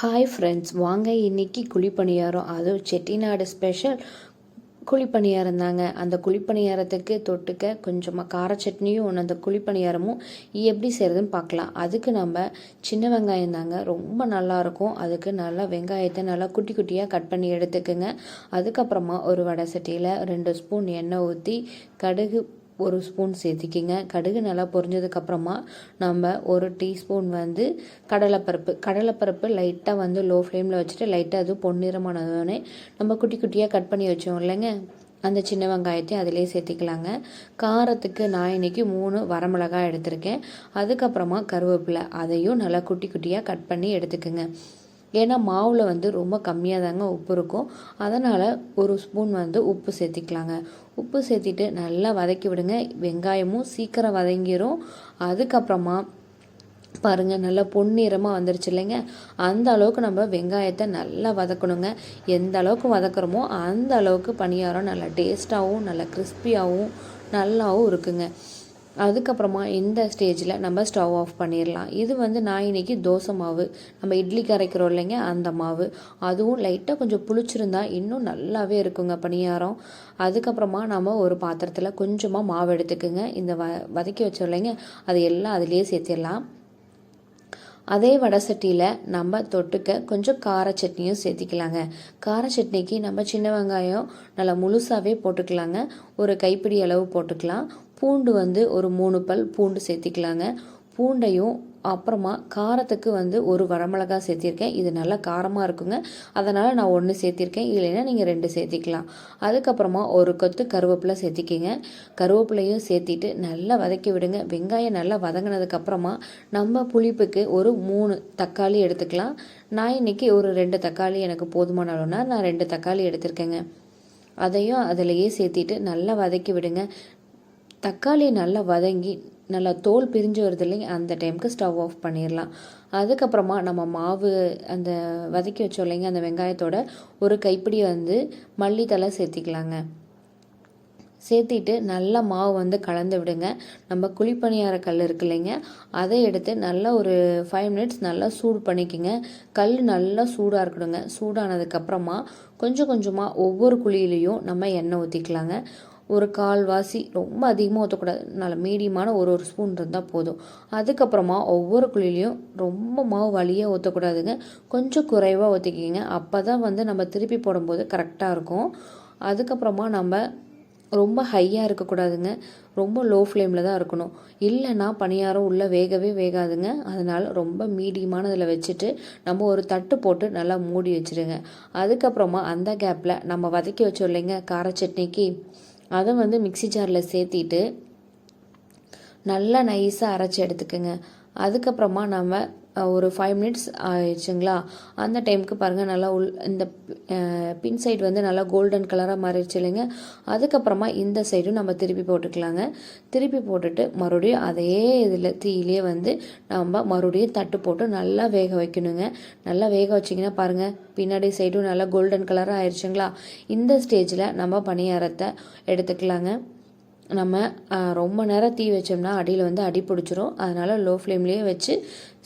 Hi friends வாங்க இன்னைக்கு குழிப்பணியாரம். அதுவும் செட்டிநாடு ஸ்பெஷல் குழிப்பணியாரம் தாங்க. அந்த குழிப்பணியாரத்துக்கு தொட்டுக்க கொஞ்சமாக கார சட்னியும் ஒன்று அந்த குழிப்பணியாரமும் எப்படி செய்கிறதுன்னு பார்க்கலாம். அதுக்கு நம்ம சின்ன வெங்காயம் தாங்க. ரொம்ப நல்லாயிருக்கும் அதுக்கு நல்லா வெங்காயத்தை நல்லா குட்டி குட்டியாக கட் பண்ணி எடுத்துக்கோங்க. அதுக்கப்புறமா ஒரு வடை சட்டியில் ரெண்டு ஸ்பூன் எண்ணெய் ஊற்றி கடுகு ஒரு ஸ்பூன் சேர்த்திக்கிங்க. கடுகு நல்லா பொரிஞ்சதுக்கப்புறமா நம்ம ஒரு டீஸ்பூன் வந்து கடலைப்பருப்பு. கடலைப்பருப்பு லைட்டாக வந்து லோ ஃப்ளேமில் வச்சுட்டு லைட்டாக அது பொன்னிறமானதோடனே நம்ம குட்டி குட்டியாக கட் பண்ணி வச்சோம் இல்லைங்க? அந்த சின்ன வெங்காயத்தையும் அதிலே சேர்த்திக்கலாங்க. காரத்துக்கு நான் இன்றைக்கி மூணு வரமிளகாய் எடுத்திருக்கேன். அதுக்கப்புறமா கருவேப்பிலை. அதையும் நல்லா குட்டி குட்டியாக கட் பண்ணி எடுத்துக்கோங்க. ஏன்னா மாவில் வந்து ரொம்ப கம்மியாக தாங்க உப்பு இருக்கும். அதனால் ஒரு ஸ்பூன் வந்து உப்பு சேர்த்திக்கலாங்க. உப்பு சேர்த்திட்டு நல்லா வதக்கி விடுங்க. வெங்காயமும் சீக்கிரம் வதங்கிடும் அதுக்கப்புறமா பாருங்கள் நல்லா பொன்னிறமாக வந்துருச்சு இல்லைங்க? அந்த அளவுக்கு நம்ம வெங்காயத்தை நல்லா வதக்கணுங்க. எந்த அளவுக்கு வதக்குறோமோ அந்த அளவுக்கு பணியாரம் நல்லா டேஸ்ட்டாகவும் நல்லா கிறிஸ்பியாகவும் நல்லாவும் இருக்குங்க. அதுக்கப்புறமா இந்த ஸ்டேஜில் நம்ம ஸ்டவ் ஆஃப் பண்ணிடலாம் இது வந்து நான் இன்றைக்கி தோசை மாவு. நம்ம இட்லி கரைக்கிறோம் இல்லைங்க அந்த மாவு. அதுவும் லைட்டாக கொஞ்சம் புளிச்சிருந்தா இன்னும் நல்லாவே இருக்குங்க பணியாரம். அதுக்கப்புறமா நம்ம ஒரு பாத்திரத்தில் கொஞ்சமாக மாவு எடுத்துக்குங்க. இந்த வ வதக்கி வச்சோம் இல்லைங்க அது எல்லாம் அதிலேயே சேர்த்திடலாம் அதே வடை சட்டியில் நம்ம தொட்டுக்க கொஞ்சம் கார சட்னியும் சேர்த்திக்கலாங்க. கார சட்னிக்கு நம்ம சின்ன வெங்காயம் நல்லா முழுசாகவே போட்டுக்கலாங்க. ஒரு கைப்பிடி அளவு போட்டுக்கலாம். பூண்டு வந்து ஒரு மூணு பல் பூண்டு சேர்த்திக்கலாங்க. பூண்டையும் அப்புறமா காரத்துக்கு வந்து ஒரு வரமிளகா சேர்த்திருக்கேன். இது நல்லா காரமாக இருக்குங்க. அதனால் நான் ஒன்று சேர்த்திருக்கேன். இல்லைன்னா நீங்கள் ரெண்டு சேர்த்திக்கலாம். அதுக்கப்புறமா ஒரு கொத்து கருவேப்பிலை சேர்த்திக்கிங்க. கருவேப்பிலையும் சேர்த்திட்டு நல்லா வதக்கி விடுங்க. வெங்காயம் நல்லா வதங்கினதுக்கப்புறமா நம்ம புளிப்புக்கு ஒரு மூணு தக்காளி எடுத்துக்கலாம். நான் இன்றைக்கி ஒரு ரெண்டு தக்காளி எனக்கு போதுமான அளவுனா நான் ரெண்டு தக்காளி எடுத்திருக்கேங்க. அதையும் அதிலையே சேர்த்திட்டு நல்லா வதக்கி விடுங்க. தக்காளி நல்லா வதங்கி நல்லா தோல் பிரிஞ்சு வருது இல்லைங்க அந்த டைமுக்கு ஸ்டவ் ஆஃப் பண்ணிடலாம் அதுக்கப்புறமா நம்ம மாவு அந்த வதக்கி வச்சோம் இல்லைங்க அந்த வெங்காயத்தோட ஒரு கைப்பிடி வந்து மல்லித்தலை சேர்த்திக்கலாங்க. சேர்த்திட்டு நல்லா மாவு வந்து கலந்து விடுங்க. நம்ம குழிப்பணியார கல் இருக்கு இல்லைங்க அதை எடுத்து நல்லா ஒரு ஃபைவ் மினிட்ஸ் நல்லா சூடு பண்ணிக்கோங்க. கல் நல்லா சூடாக இருக்கணுங்க. சூடானதுக்கப்புறமா கொஞ்சம் கொஞ்சமாக ஒவ்வொரு குழியிலையும் நம்ம எண்ணெய் ஊற்றிக்கலாங்க ஒரு கால்வாசி ரொம்ப அதிகமாக ஊற்றக்கூடாது நல்ல மீடியமான ஒரு ஒரு ஸ்பூன் இருந்தால் போதும். அதுக்கப்புறமா ஒவ்வொரு குழிலையும் ரொம்ப மாவு வழியாக ஊற்றக்கூடாதுங்க கொஞ்சம் குறைவாக ஊற்றிக்கிங்க அப்போ தான் வந்து நம்ம திருப்பி போடும்போது கரெக்டாக இருக்கும். அதுக்கப்புறமா நம்ம ரொம்ப ஹையாக இருக்கக்கூடாதுங்க. ரொம்ப லோ ஃப்ளேமில் தான் இருக்கணும். இல்லைன்னா பணியாரம் உள்ளே வேகவே வேகாதுங்க. அதனால் ரொம்ப மீடியமானதில் வச்சுட்டு நம்ம ஒரு தட்டு போட்டு நல்லா மூடி வச்சுருங்க. அதுக்கப்புறமா அந்த கேப்பில் நம்ம வதக்கி வச்சோம் இல்லைங்க கார சட்னிக்கு அதை வந்து மிக்சி ஜாரில் சேர்த்திட்டு நல்லா நைஸாக அரைச்சி எடுத்துக்கோங்க. அதுக்கப்புறமா நம்ம ஒரு ஃபைவ் மினிட்ஸ் ஆயிடுச்சுங்களா? அந்த டைமுக்கு பாருங்கள் நல்லா உள் இந்த பின் சைடு வந்து நல்லா கோல்டன் கலராக மாறிடுச்சு இல்லைங்க. அதுக்கப்புறமா இந்த சைடும் நம்ம திருப்பி போட்டுக்கலாங்க. திருப்பி போட்டுட்டு மறுபடியும் அதே இதில் தீயிலே வந்து நம்ம மறுபடியும் தட்டு போட்டு நல்லா வேக வைக்கணுங்க. நல்லா வேக வச்சிங்கன்னா பாருங்கள் பின்னாடி சைடும் நல்லா கோல்டன் கலராக ஆயிடுச்சுங்களா? இந்த ஸ்டேஜில் நம்ம பணியாரத்தை எடுத்துக்கலாங்க. நம்ம ரொம்ப நேரம் தீ வச்சோம்னா அடியில் வந்து அடி பிடிச்சிரும். அதனால் லோ ஃப்ளேம்லேயே வச்சு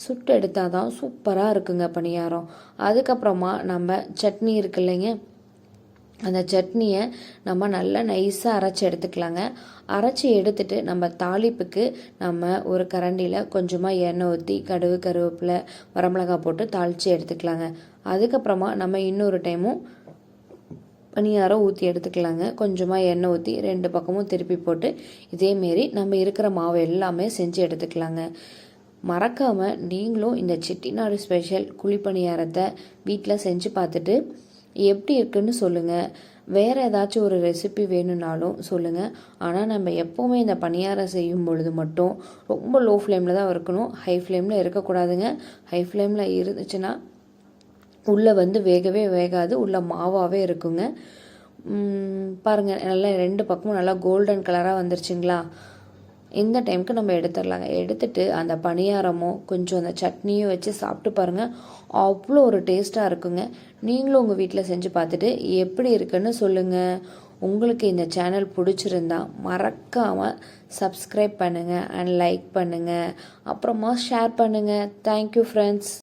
சுட்டு எடுத்தால் தான் சூப்பராக இருக்குங்க பணியாரம். அதுக்கப்புறமா நம்ம சட்னி இருக்கு இல்லைங்க அந்த சட்னியை நம்ம நல்லா நைஸாக அரைச்சி எடுத்துக்கலாங்க. அரைச்சி எடுத்துட்டு நம்ம தாளிப்புக்கு நம்ம ஒரு கரண்டியில் கொஞ்சமாக எண்ணெய் ஊற்றி கடுகு கருவேப்பிலை வரமிளகா போட்டு தாளித்து எடுத்துக்கலாங்க. அதுக்கப்புறமா நம்ம இன்னொரு டைமும் பணியாரம் ஊற்றி எடுத்துக்கலாங்க. கொஞ்சமாக எண்ணெய் ஊற்றி ரெண்டு பக்கமும் திருப்பி போட்டு இதேமாரி நம்ம இருக்கிற மாவு எல்லாமே செஞ்சு எடுத்துக்கலாங்க. மறக்காமல் நீங்களும் இந்த செட்டிநாடு ஸ்பெஷல் குழிப்பணியாரத்தை வீட்டில் செஞ்சு பார்த்துட்டு எப்படி இருக்குன்னு சொல்லுங்கள் வேறு ஏதாச்சும் ஒரு ரெசிபி வேணும்னாலும் சொல்லுங்கள் ஆனால் நம்ம எப்போவுமே இந்த பணியாரம் செய்யும் பொழுது மட்டும் ரொம்ப லோ ஃப்ளேமில் தான் இருக்கணும். ஹை ஃப்ளேமில் இருக்கக்கூடாதுங்க. ஹை ஃப்ளேமில் இருந்துச்சுன்னா உள்ளே வந்து வேகவே வேகாது. உள்ளே மாவாகவே இருக்குங்க. பாருங்கள் நல்லா ரெண்டு பக்கமும் நல்லா கோல்டன் கலராக வந்துருச்சுங்களா? இந்த டைமுக்கு நம்ம எடுத்துடலாங்க? எடுத்துட்டு அந்த பணியாரமும் கொஞ்சம் அந்த சட்னியும் வச்சு சாப்பிட்டு பாருங்கள் அவ்வளோ ஒரு டேஸ்ட்டாக இருக்குங்க. நீங்களும் உங்கள் வீட்டில் செஞ்சு பார்த்துட்டு எப்படி இருக்குன்னு சொல்லுங்கள் உங்களுக்கு இந்த சேனல் பிடிச்சிருந்தா மறக்காமல் சப்ஸ்கிரைப் பண்ணுங்கள் அண்ட் லைக் பண்ணுங்கள் அப்புறமா ஷேர் பண்ணுங்கள் தேங்க்யூ ஃப்ரெண்ட்ஸ்